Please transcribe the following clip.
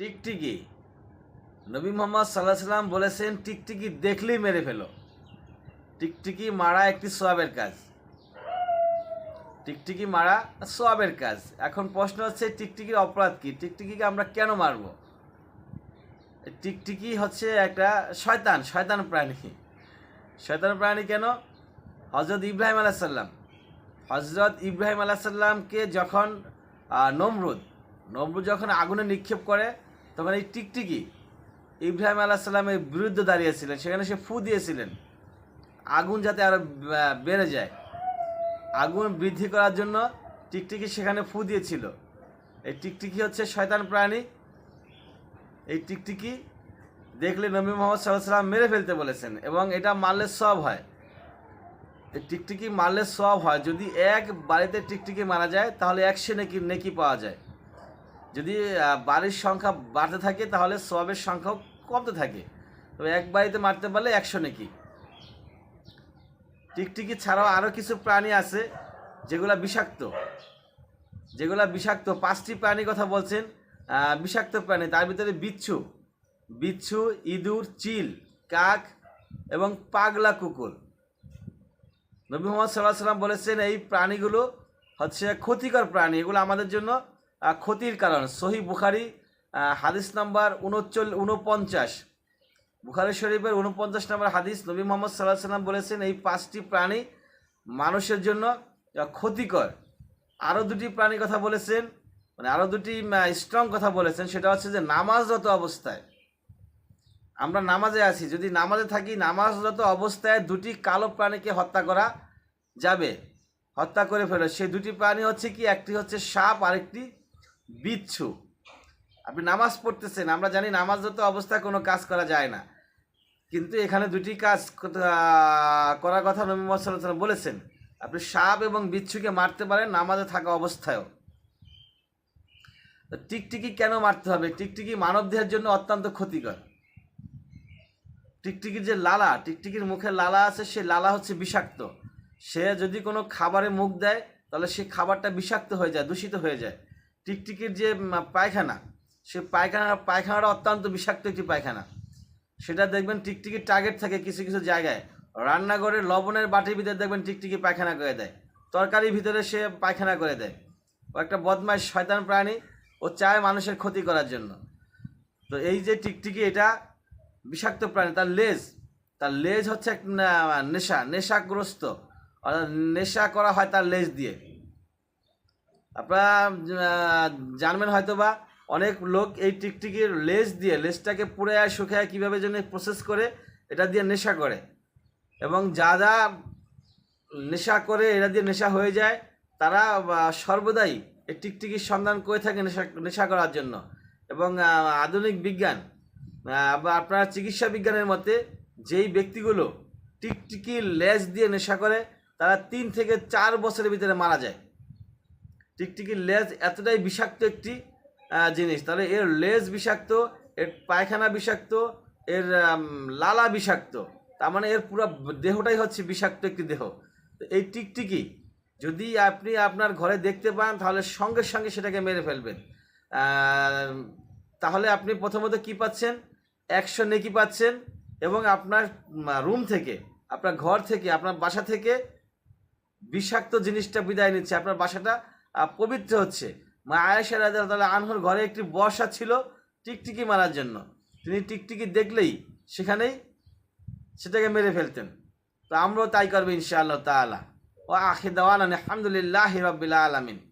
টিকটিকি। নবী মোহাম্মদ সাল্লাহ সাল্লাম বলেছেন, টিকটিকি দেখলেই মেরে ফেলো। টিকটিকি মারা একটি সোয়াবের কাজ। টিকটিকি মারা সোয়াবের কাজ। এখন প্রশ্ন হচ্ছে, টিকটিকির অপরাধ কি? টিকটিকিকে আমরা কেন মারব? টিকটিকি হচ্ছে একটা শয়তান শয়তান প্রাণী। শয়তান প্রাণী কেন? হজরত ইব্রাহিম আলাইসাল্লাম হজরত ইব্রাহিম আলাইসাল্লামকে যখন নমরুদ নমরুদ যখন আগুনে নিক্ষেপ করে তখন এই টিকটিকি ইব্রাহিম আলাইসাল্লামের বিরুদ্ধে দাঁড়িয়েছিলেন সেখানে সে ফু দিয়েছিলেন। আগুন যাতে আরও আহ, বেড়ে যায়। আগুন বৃদ্ধি করার জন্য টিকটিকি সেখানে ফু দিয়েছিল। এই টিকটিকি হচ্ছে শয়তান প্রাণী। এই টিকটিকি দেখলে নবী মোহাম্মদ সাল্লাম মেরে ফেলতে বলেছেন এবং এটা মারলে সব হয়। এই টিকটিকি মারলে সব হয়। যদি এক বাড়িতে টিকটিকি মারা যায় তাহলে একশো নেকি নেকি পাওয়া যায়। যদি বাড়ির সংখ্যা বাড়তে থাকে, তাহলে সবের সংখ্যাও কমতে থাকে। তবে এক বাড়িতে মারতে পারলে একশো নাকি। টিকটিকি ছাড়াও আরও কিছু প্রাণী আছে, যেগুলা বিষাক্ত। যেগুলা বিষাক্ত, পাঁচটি প্রাণী কথা বলছেন বিষাক্ত প্রাণী, তার ভিতরে বিচ্ছু। বিচ্ছু, ইঁদুর, চিল, কাক এবং পাগলা কুকুর। নবী মোহাম্মদ সাল্লাহ সাল্লাম বলেছেন, এই প্রাণীগুলো হচ্ছে ক্ষতিকর প্রাণী। এগুলো আমাদের জন্য ক্ষতির কারণ। সহি বুখারি হাদিস নাম্বার উনচল উনপঞ্চাশ। বুখারি শরীফের উনপঞ্চাশ নম্বর হাদিস নবী মোহাম্মদ সাল্লাহ সাল্লাম বলেছেন, এই পাঁচটি প্রাণী মানুষের জন্য ক্ষতিকর। আরও দুটি প্রাণী কথা বলেছেন মানে আরও দুটি স্ট্রং কথা বলেছেন, সেটা হচ্ছে যে নামাজরত অবস্থায়। আমরা নামাজে আছি, যদি নামাজে থাকি, নামাজরত অবস্থায় দুটি কালো প্রাণীকে হত্যা করা যাবে, হত্যা করে ফেলো। সেই দুটি প্রাণী হচ্ছে কি? একটি হচ্ছে সাপ, আরেকটি বিচ্ছু। আপনি নামাজ পড়তেছেন, আমরা জানি নামাজরত অবস্থায় কোনো কাজ করা যায় না। কিন্তু এখানে দুটি কাজ করার কথা নবী মোহাম্মদ বলেছেন। আপনি সাপ এবং বিচ্ছুকে মারতে পারেন নামাজে থাকা অবস্থায়ও। টিকটিকি কেন মারতে হবে? টিকটিকি মানব দেহের জন্য অত্যন্ত ক্ষতিকর। টিকটিকির যে লালা, টিকটিকির মুখে লালা আছে সে লালা হচ্ছে বিষাক্ত। সে যদি কোনো খাবারে মুখ দেয়, তাহলে সে খাবারটা বিষাক্ত হয়ে যায়, দূষিত হয়ে যায়। টিকটিকির যে পায়খানা, সে পায়খানা, পায়খানাটা অত্যন্ত বিষাক্ত একটি পায়খানা। সেটা দেখবেন টিকটিকির টার্গেট থাকে কিছু কিছু জায়গায়। রান্নাঘরে লবণের বাটির ভিতরে দেখবেন টিকটিকি পায়খানা করে দেয়। তরকারির ভিতরে সে পায়খানা করে দেয়। ও একটা বদমাইশ শয়তান প্রাণী, ও চায় মানুষের ক্ষতি করার জন্য। তো এই যে টিকটিকি, এটা বিষাক্ত প্রাণী, তার লেজ তার লেজ হচ্ছে এক নেশা, নেশাগ্রস্ত। অর্থাৎ নেশা করা হয় তার লেজ দিয়ে। আপনারা জানবেন হয়তো বা অনেক লোক এই টিকটিকির লেজ দিয়ে, লেজটাকে পুড়ে আর শুকায় কীভাবে যেন প্রসেস করে, এটা দিয়ে নেশা করে। এবং যা যা নেশা করে এটা দিয়ে নেশা হয়ে যায়, তারা সর্বদাই এই টিকটিকির সন্ধান করে থাকে নেশা নেশা করার জন্য। এবং আধুনিক বিজ্ঞান আপনার চিকিৎসা বিজ্ঞানের মতে যেই ব্যক্তিগুলো টিকটিকির লেজ দিয়ে নেশা করে, তারা তিন থেকে চার বছরের ভিতরে মারা যায়। টিকটিকির লেজ এতটাই বিষাক্ত একটি জিনিস। তাহলে এর লেজ বিষাক্ত, এর পায়খানা বিষাক্ত, এর লালা বিষাক্ত। তার মানে এর পুরো দেহটাই হচ্ছে বিষাক্ত একটি দেহ। তো এই টিকটিকি যদি আপনি আপনার ঘরে দেখতে পান, তাহলে সঙ্গে সঙ্গে সেটাকে মেরে ফেলবেন। তাহলে আপনি প্রথমত কি পাচ্ছেন? একশো নেকি পাচ্ছেন এবং আপনার রুম থেকে, আপনার ঘর থেকে, আপনার বাসা থেকে বিষাক্ত জিনিসটা বিদায় নিচ্ছে। আপনার বাসাটা পবিত্র হচ্ছে। মা আয়েশা রাজা আনহর ঘরে একটি বর্ষা ছিল টিকটিকি মারার জন্য। তিনি টিকটিকি দেখলেই সেখানেই সেটাকে মেরে ফেলতেন। তো আমরাও তাই করব ইনশাআল্লাহ তালা ও আখি দাওয়ান আলহামদুলিল্লাহ হিরবিল্লা আলমিন।